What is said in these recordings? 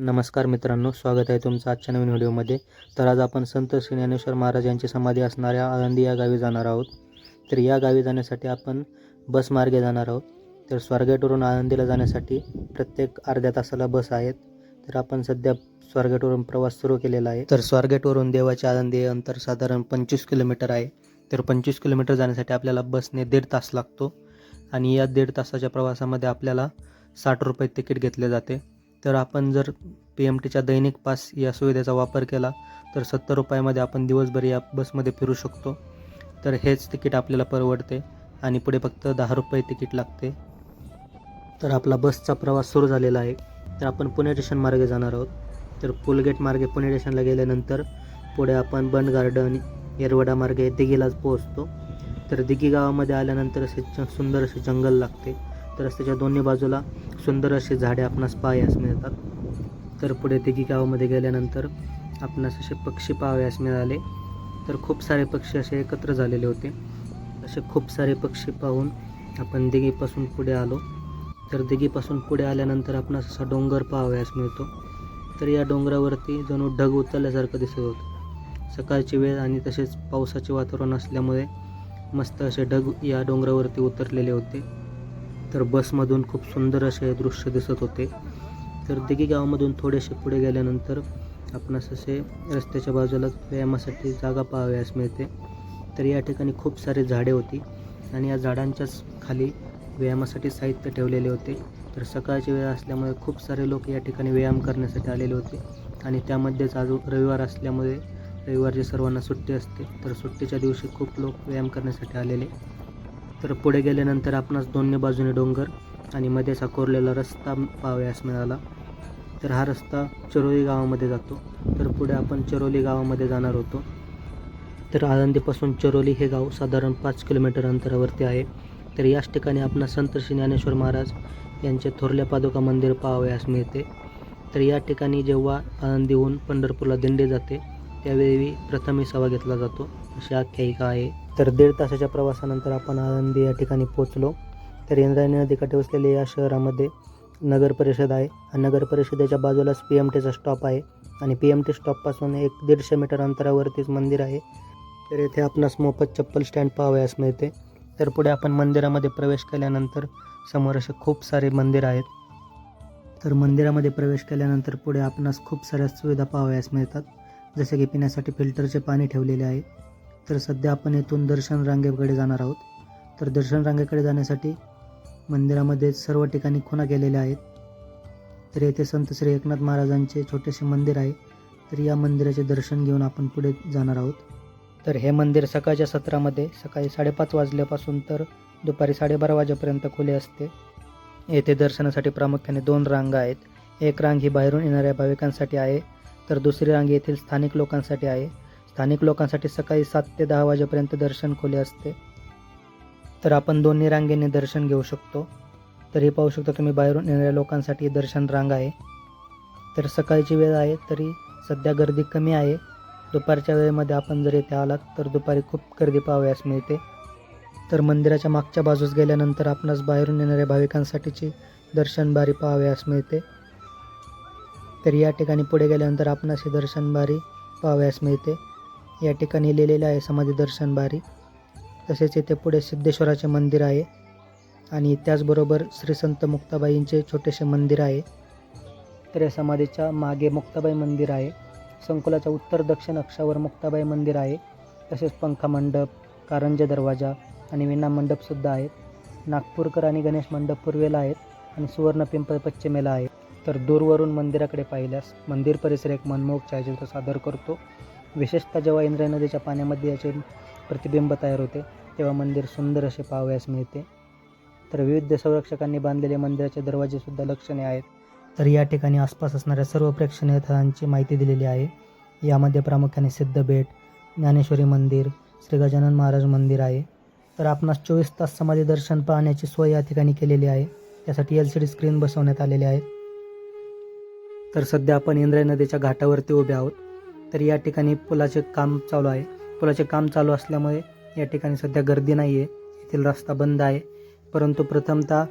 नमस्कार मित्रांनो स्वागत आहे तुमचं आजच्या नवीन व्हिडिओमध्ये. तर आज आपण संत श्री ज्ञानेश्वर महाराज यांची समाधी असणाऱ्या आळंदी या गावी जाणार आहोत. तर या गावी जाण्यासाठी आपण बस मार्गे जाणार आहोत. तर स्वारगेटवरून आळंदीला जाण्यासाठी प्रत्येक अर्ध्या तासाला बस आहेत. तर आपण सध्या स्वारगेटवरून प्रवास सुरू केलेला आहे. तर स्वारगेटवरून देवाची आळंदी अंतर साधारण पंचवीस किलोमीटर आहे. तर पंचवीस किलोमीटर जाण्यासाठी आपल्याला बसने दीड तास लागतो. आणि या दीड तासाच्या प्रवासामध्ये आपल्याला साठ रुपये तिकीट घेतले जाते. तर आपण जर पी एम टीच्या दैनिक पास या सुविधेचा वापर केला तर सत्तर रुपयामध्ये आपण दिवसभर या बसमध्ये फिरू शकतो. तर हेच तिकीट आपल्याला परवडते आणि पुढे फक्त दहा रुपये तिकीट लागते. तर आपला बसचा प्रवास सुरू झालेला आहे. तर आपण पुणे स्टेशन मार्गे जाणार आहोत. तर पुलगेट मार्गे पुणे स्टेशनला गेल्यानंतर पुढे आपण बंड गार्डन येरवडा मार्गे दिघीलाच पोहोचतो. तर दिघी गावामध्ये आल्यानंतर असे सुंदर असे जंगल लागते. तर रस्त्याच्या दोन्ही बाजूला सुंदर असे झाडे आपणास पाहावयास मिळतात. तर पुढे दिघी गावामध्ये गेल्यानंतर आपणास असे पक्षी पाहावयास मिळाले. तर खूप सारे पक्षी असे एकत्र झालेले होते. असे खूप सारे पक्षी पाहून आपण दिघीपासून पुढे आलो. तर दिघीपासून पुढे आल्यानंतर आपणास असा डोंगर पाहावयास मिळतो. तर या डोंगरावरती जणू ढग उचलल्यासारखं दिसत होतं. सकाळची वेळ आणि तसेच पावसाचे वातावरण असल्यामुळे मस्त असे ढग या डोंगरावरती उतरलेले होते. तर बसमधून खूप सुंदर असे दृश्य दिसत होते. तर दिघी गावामधून थोडेसे पुढे गेल्यानंतर आपणास असे रस्त्याच्या बाजूला व्यायामासाठी जागा पाहावयास मिळते. तर या ठिकाणी खूप सारे झाडे होती आणि या झाडांच्याच खाली व्यायामासाठी साहित्य ठेवलेले होते. तर सकाळची वेळ असल्यामुळे खूप सारे लोक या ठिकाणी व्यायाम करण्यासाठी आलेले होते आणि त्यामध्येच आज रविवार असल्यामुळे रविवारची सर्वांना सुट्टी असते. तर सुट्टीच्या दिवशी खूप लोक व्यायाम करण्यासाठी आलेले. तर पुढे गेल्यानंतर आपणास दोन्ही बाजूने डोंगर आणि मध्ये असा कोरलेला रस्ता पाहावयास मिळाला. तर हा रस्ता चरोली गावामध्ये जातो. तर पुढे आपण चरोली गावामध्ये जाणार होतो. तर आळंदीपासून चरोली हे गाव साधारण पाच किलोमीटर अंतरावरती आहे. तर याच ठिकाणी आपणास संत श्री ज्ञानेश्वर महाराज यांचे थोरल्या पादुका मंदिर पाहावयास मिळते. तर या ठिकाणी जेव्हा आळंदीहून पंढरपूरला दिंडी जाते त्यावेळी प्रथम विसावा घेतला जातो. अशी आख्यायिका आहे. तर दीड तासाच्या प्रवासानंतर आपण आनंदी या ठिकाणी पोचलो तर इंद्रायणी नदीकाठी वसलेल्या या शहरामध्ये नगर परिषद आहे. आणि नगर परिषदेच्या बाजूलाच पी एम टीचा स्टॉप आहे. आणि पी एम टी स्टॉपपासून एक दीडशे मीटर अंतरावरतीच मंदिर आहे. तर येथे आपणास मोफत चप्पल स्टँड पाहावयास मिळते. तर पुढे आपण मंदिरामध्ये प्रवेश केल्यानंतर समोर असे खूप सारे मंदिर आहेत. तर मंदिरामध्ये प्रवेश केल्यानंतर पुढे आपणास खूप साऱ्या सुविधा पाहावयास मिळतात. जसे की पिण्यासाठी फिल्टरचे पाणी ठेवलेले आहे. तर सध्या आपण येथून दर्शन रांगेकडे जाणार आहोत. तर दर्शन रांगेकडे जाण्यासाठी मंदिरामध्ये सर्व ठिकाणी खुणा केलेल्या आहेत. तर येथे संत श्री एकनाथ महाराजांचे छोटेसे मंदिर आहे. तर या मंदिराचे दर्शन घेऊन आपण पुढे जाणार आहोत. तर हे मंदिर सकाळच्या सत्रामध्ये सकाळी साडेपाच वाजल्यापासून तर दुपारी साडेबारा वाजेपर्यंत खुले असते. येथे दर्शनासाठी प्रामुख्याने दोन रांगा आहेत. एक रांग ही बाहेरून येणाऱ्या भाविकांसाठी आहे. तर दुसरी रांग येथील स्थानिक लोकांसाठी आहे. स्थानिक लोकांसाठी सकाळी सात ते दहा वाजेपर्यंत दर्शन खुले असते. तर आपण दोन्ही रांगेने दर्शन घेऊ शकतो. तर हे पाहू शकता तुम्ही बाहेरून येणाऱ्या लोकांसाठी दर्शन रांग आहे. तर सकाळची वेळ आहे तरी सध्या गर्दी कमी आहे. दुपारच्या वेळेमध्ये आपण जर येथे आलात तर दुपारी खूप गर्दी पाहावयास मिळते. तर मंदिराच्या मागच्या बाजूस गेल्यानंतर आपणास बाहेरून येणाऱ्या भाविकांसाठीची दर्शन बारी पाहावयास मिळते. तर या ठिकाणी पुढे गेल्यानंतर आपणास ही दर्शन बारी पाहावयास मिळते. या ठिकाणी लिहिलेलं आहे समाधी दर्शन बारी. तसेच इथे पुढे सिद्धेश्वराचे मंदिर आहे. आणि त्याचबरोबर श्री संत मुक्ताबाईंचे छोटेसे मंदिर आहे. तर या समाधीच्या मागे मुक्ताबाई मंदिर आहे. संकुलाच्या उत्तर दक्षिण अक्षावर मुक्ताबाई मंदिर आहे. तसेच पंखा मंडप कारंजे दरवाजा आणि विना मंडपसुद्धा आहेत. नागपूरकर आणि गणेश मंडप पूर्वेला आहेत. आणि सुवर्ण पिंपळ पश्चिमेला आहे. तर दूरवरून मंदिराकडे पाहिल्यास मंदिर परिसर एक मनमोहक छायाचित्र सादर करतो. विशेषतः जेव्हा इंद्रा नदीच्या पाण्यामध्ये याचे प्रतिबिंब तयार होते तेव्हा मंदिर सुंदर असे पाहावयास मिळते. तर विविध संरक्षकांनी बांधलेले मंदिराचे दरवाजेसुद्धा लक्षणे आहेत. तर या ठिकाणी आसपास असणाऱ्या सर्व प्रेक्षणीय स्थळांची माहिती दिलेली आहे. यामध्ये प्रामुख्याने सिद्धबेट ज्ञानेश्वरी मंदिर श्री गजानन महाराज मंदिर आहे. तर आपणास चोवीस तास समाधी दर्शन पाहण्याची सोय या ठिकाणी केलेली आहे. त्यासाठी एल सी डी स्क्रीन बसवण्यात आलेले आहे. तर सध्या आपण इंद्राय नदीच्या घाटावरती उभे आहोत. तर या ठिकाणी पुलाचे काम चालू आहे. पुलाचे काम चालू असल्यामुळे या ठिकाणी सध्या गर्दी नाही आहे येथील रस्ता बंद आहे. परंतु प्रथमतः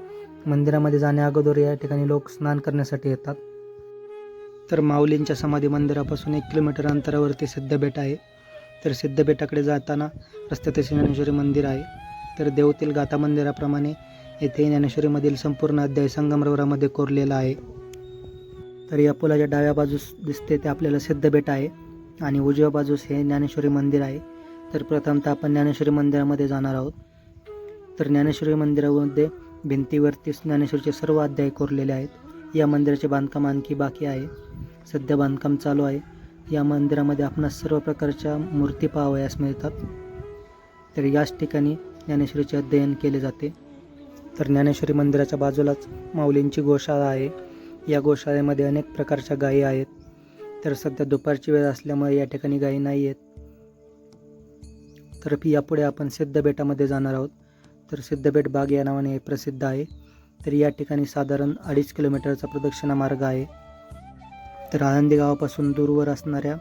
मंदिरामध्ये जाण्या अगोदर या ठिकाणी लोक स्नान करण्यासाठी येतात. तर माऊलींच्या समाधी मंदिरापासून एक किलोमीटर अंतरावरती सिद्धबेट आहे. तर सिद्धबेटाकडे जाताना रस्त्यात ज्ञानेश्वरी मंदिर आहे. तर देवतील गाथा मंदिराप्रमाणे येथे ज्ञानेश्वरीमधील संपूर्ण अध्याय संगमरवरामध्ये कोरलेला आहे. तर या पुलाच्या डाव्या बाजूस दिसते ते आपल्याला सिद्धबेट आहे आणि उजव्या बाजूस हे ज्ञानेश्वरी मंदिर आहे. तर प्रथमतः आपण ज्ञानेश्वरी मंदिरामध्ये जाणार आहोत. तर ज्ञानेश्वरी मंदिरामध्ये भिंतीवरती ज्ञानेश्वरीचे सर्व अध्याय कोरलेले आहेत. या मंदिराचे बांधकाम आणखी बाकी आहे. सध्या बांधकाम चालू आहे. या मंदिरामध्ये आपणास सर्व प्रकारच्या मूर्ती पाहावयास मिळतात. तर याच ठिकाणी ज्ञानेश्वरीचे अध्ययन केले जाते. तर ज्ञानेश्वरी मंदिराच्या बाजूलाच माऊलींची गोशाळा आहे. या गोशाळेमध्ये अनेक प्रकारच्या गायी आहेत. तर सध्या दुपारची वेळ असल्यामुळे या ठिकाणी गायी नाही आहेत. तर यापुढे आपण सिद्धबेटामध्ये जाणार आहोत. तर सिद्धबेट बाग या नावाने हे प्रसिद्ध आहे. तर या ठिकाणी साधारण अडीच किलोमीटरचा प्रदक्षिणा मार्ग आहे. तर आळंदी गावापासून दूरवर असणाऱ्या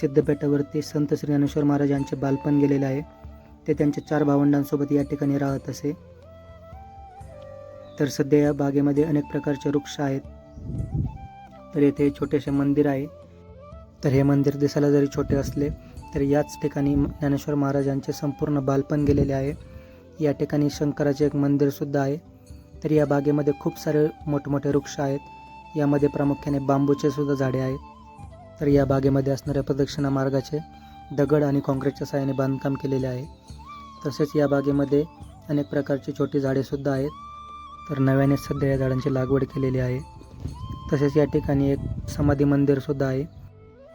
सिद्धबेटावरती संत श्री ज्ञानेश्वर महाराज यांचे बालपण गेलेले आहे. ते त्यांच्या चार भावंडांसोबत या ठिकाणी राहत असे. तर सध्या या बागेमध्ये अनेक प्रकारचे वृक्ष आहेत. तर येथे छोटेसे मंदिर आहे. तर हे मंदिर दिसायला जरी छोटे असले तर याच ठिकाणी ज्ञानेश्वर महाराजांचे संपूर्ण बालपण गेलेले आहे. या ठिकाणी शंकराचे एक मंदिरसुद्धा आहे. तर या बागेमध्ये खूप सारे मोठमोठे वृक्ष आहेत. यामध्ये प्रामुख्याने बांबूचे सुद्धा झाडे आहेत. तर या बागेमध्ये असणाऱ्या प्रदक्षिणा मार्गाचे दगड आणि काँक्रीटच्या सहाय्याने बांधकाम केलेले आहे. तसेच या बागेमध्ये अनेक प्रकारची छोटी झाडेसुद्धा आहेत. तर नव्याने सध्या या झाडांची लागवड केलेली आहे. तसेच या ठिकाणी एक समाधी मंदिरसुद्धा आहे.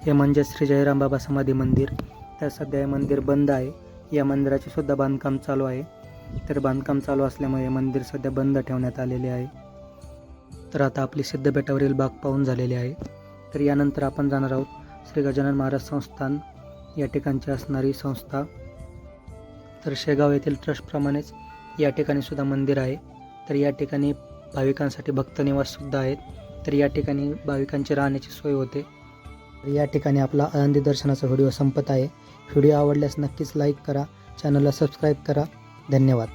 हे म्हणजे श्री जयराम बाबा समाधी मंदिर. तर सध्या हे मंदिर बंद आहे. या मंदिराचे सुद्धा बांधकाम चालू आहे. तर बांधकाम चालू असल्यामुळे हे मंदिर सध्या बंद ठेवण्यात आलेले आहे. तर आता आपली सिद्धबेटावरील बाग पाहून झालेली आहे. तर यानंतर आपण जाणार आहोत श्री गजानन महाराज संस्थान. या ठिकाणची असणारी संस्था. तर शेगाव येथील ट्रस्टप्रमाणेच या ठिकाणी सुद्धा मंदिर आहे. तर या ठिकाणी भाविकांसाठी भक्त निवाससुद्धा आहेत. तर या ठिकाणी भाविकांची राहण्याची सोय होते. तर या ठिकाणी आपला आनंदी दर्शनाचा व्हिडिओ संपत आहे. व्हिडिओ आवडल्यास नक्कीच लाईक करा. चॅनलला सबस्क्राईब करा. धन्यवाद.